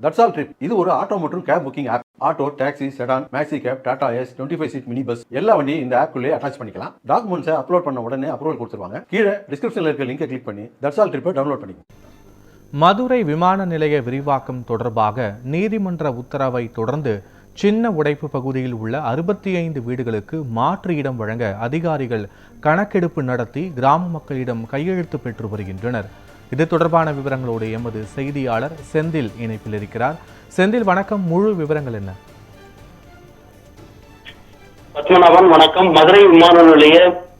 That's all trip இது ஒரு auto மற்றும் cab booking app auto taxi sedan maxi cab Tata Ace twenty five seat mini bus எல்லா வண்டியும் இந்த ஆப்குள்ளே attach பண்ணிக்கலாம். டாக்குமெண்ட்ஸை அப்லோட் பண்ண உடனே அப்ரூவல் கொடுத்துருவாங்க. கீழே டிஸ்கிரிப்ஷனில் இருக்க லிங்கை கிளிக் பண்ணி தட்ஸ் ஆல் ட்ரிப்பை டவுன்லோட் பண்ணிக்கோங்க மதுரை விமான நிலைய விரிவாக்கம் தொடர்பாக நீதிமன்ற உத்தரவை தொடர்ந்து சின்ன உடைப்பு பகுதியில் உள்ள அறுபத்தி ஐந்து வீடுகளுக்கு மாற்று இடம் வழங்க அதிகாரிகள் கணக்கெடுப்பு நடத்தி கிராம மக்களிடம் கையெழுத்து பெற்று வருகின்றனர். இது தொடர்பான விவரங்களோடு எமது செய்தியாளர் செந்தில் இணைப்பில் இருக்கிறார். செந்தில் வணக்கம். முழு விவரங்கள் என்ன? பத்மநாபன் வணக்கம். மதுரை விமான நிலைய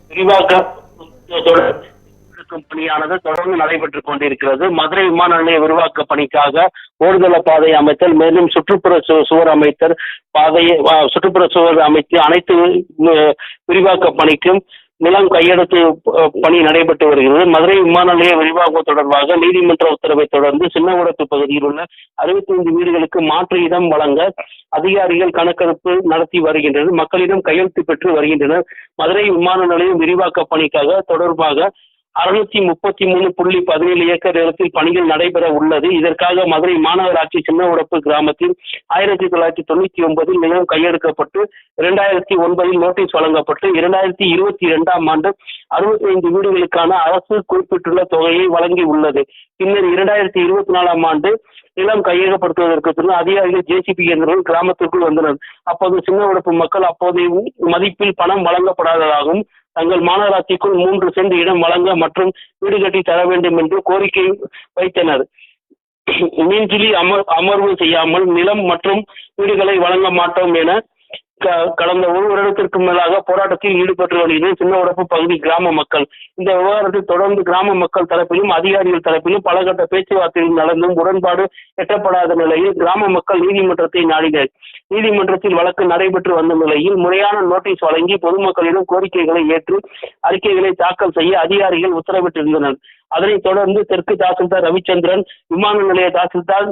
விரிவாக்க பணியானது தொடர்ந்து நடைபெற்றுக் கொண்டிருக்கிறது. மதுரை விமான நிலைய விரிவாக்க பணிக்காக ஓடுதள பாதை அமைத்தல் மேலும் சுற்றுப்புற சுவர் அமைத்தல் பாதையை சுற்றுப்புற சுவர் அமைத்து அனைத்து விரிவாக்க பணிக்கும் நிலம் கையெழுத்து பணி நடைபெற்று வருகிறது. மதுரை விமான நிலைய விரிவாக்கம் தொடர்பாக நீதிமன்ற உத்தரவை தொடர்ந்து சின்னகுடத்து பகுதியில் உள்ள அறுபத்தி ஐந்து வீடுகளுக்கு மாற்று இடம் வழங்க அதிகாரிகள் கணக்கெடுப்பு நடத்தி வருகின்றனர். மக்களிடம் கையெழுத்து பெற்று வருகின்றனர். மதுரை விமான நிலையம் விரிவாக்க பணிக்காக தொடர்பாக அறுநூத்தி முப்பத்தி மூணு புள்ளி பதினேழு ஏக்கர் நிலத்தில் பணிகள் நடைபெற உள்ளது. இதற்காக மதுரை மாநகராட்சி சின்ன உடப்பு கிராமத்தில் ஆயிரத்தி தொள்ளாயிரத்தி தொண்ணூத்தி ஒன்பதில் நிலம் கையெடுக்கப்பட்டு இரண்டாயிரத்தி ஒன்பதில் நோட்டீஸ் வழங்கப்பட்டு இரண்டாயிரத்தி இருபத்தி இரண்டாம் ஆண்டு அறுபத்தி ஐந்து வீடுகளுக்கான அரசு குறிப்பிட்டுள்ள தொகையை வழங்கி உள்ளது. பின்னர் இரண்டாயிரத்தி இருபத்தி நாலாம் ஆண்டு நிலம் கையகப்படுத்துவதற்கு பின்னர் அதிகாரிகள் ஜேசிபி இயந்திரங்கள் கிராமத்திற்குள் வந்தனர். அப்போது சின்ன உடப்பு மக்கள் அப்போதைய மதிப்பில் பணம் வழங்கப்படாததாகவும் தங்கள் மாநகராட்சிக்குள் மூன்று சென்ட் இடம் வழங்க மற்றும் வீடு கட்டி தர வேண்டும் என்று கோரிக்கை வைத்தனர். மீன்துளி அமர் அமர்வு செய்யாமல் நிலம் மற்றும் வீடுகளை வழங்க மாட்டோம் என கடந்த ஒரு வருடத்திற்கு மேலாக போராட்டத்தில் ஈடுபட்டு வருகிறது சின்ன உடப்பு பகுதி கிராம மக்கள். இந்த விவகாரத்தில் தொடர்ந்து கிராம மக்கள் தரப்பிலும் அதிகாரிகள் தரப்பிலும் பல கட்ட பேச்சுவார்த்தைகள் நடந்தும் உடன்பாடு எட்டப்படாத நிலையில் கிராம மக்கள் நீதிமன்றத்தை நாடினர். நீதிமன்றத்தில் வழக்கு நடைபெற்று வந்த நிலையில் முறையான நோட்டீஸ் வழங்கி பொதுமக்களிடம் கோரிக்கைகளை ஏற்று அறிக்கைகளை தாக்கல் செய்ய அதிகாரிகள் உத்தரவிட்டிருந்தனர். அதனைத் தொடர்ந்து தெற்கு தாசில்தார் ரவிச்சந்திரன் விமான நிலைய தாசில்தார்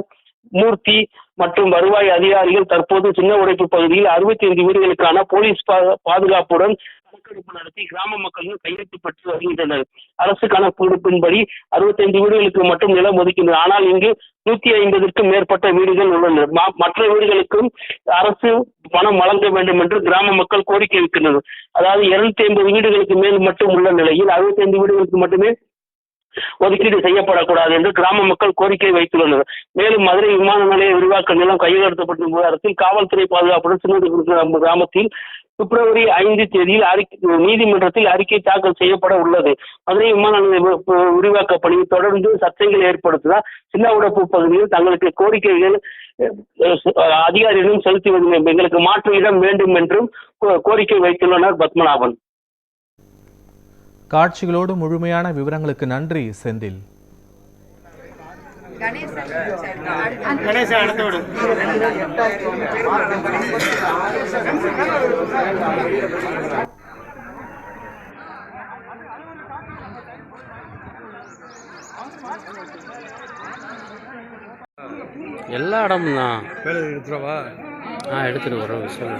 மூர்த்தி மற்றும் வருவாய் அதிகாரிகள் தற்போது சின்ன உடைப்பு பகுதியில் அறுபத்தி ஐந்து வீடுகளுக்கான போலீஸ் பாதுகாப்புடன் கணக்கெடுப்பு நடத்தி கிராம மக்களும் கையெழுத்து பெற்று வருகின்றனர். அரசு கணக்கெடுப்பின்படி அறுபத்தைந்து வீடுகளுக்கு மட்டும் நிலம் ஒதுக்கின்றது ஆனால் இங்கு நூத்தி ஐம்பதற்கும் மேற்பட்ட வீடுகள் உள்ளன. மற்ற வீடுகளுக்கும் அரசு பணம் வழங்க வேண்டும் என்று கிராம மக்கள் கோரிக்கை வைக்கின்றனர் அதாவது இருநூத்தி ஐம்பது வீடுகளுக்கு மேல் மட்டும் உள்ள நிலையில் அறுபத்தைந்து வீடுகளுக்கு மட்டுமே ஒதுக்கீடு செய்யப்படக்கூடாது என்று கிராம மக்கள் கோரிக்கை வைத்துள்ளனர். மேலும் மதுரை விமான நிலைய விரிவாக்க நிலம் கையெழுத்தப்பட்ட விவகாரத்தில் காவல்துறை பாதுகாப்புடன் சின்னது கிராமத்தில் பிப்ரவரி ஐந்து தேதியில் அறிக்கை நீதிமன்றத்தில் அறிக்கை தாக்கல் செய்யப்பட உள்ளது. மதுரை விமான நிலைய விரிவாக்க பணி தொடர்ந்து சர்ச்சைகள் ஏற்படுத்துவதால் சின்ன உடப்பு பகுதியில் தங்களுக்கு கோரிக்கைகள் அதிகாரிகளும் அதிகாரிகளிடம் செலுத்தி எங்களுக்கு மாற்று இடம் வேண்டும் என்றும் கோ- கோரிக்கை வைத்துள்ளனர் பத்மநாபன். காட்சிகளோடு முழுமையான விவரங்களுக்கு நன்றி செந்தில். எல்லா இடமும் தான் ஆ எடுத்துகிட்டு வரோம் சொல்லு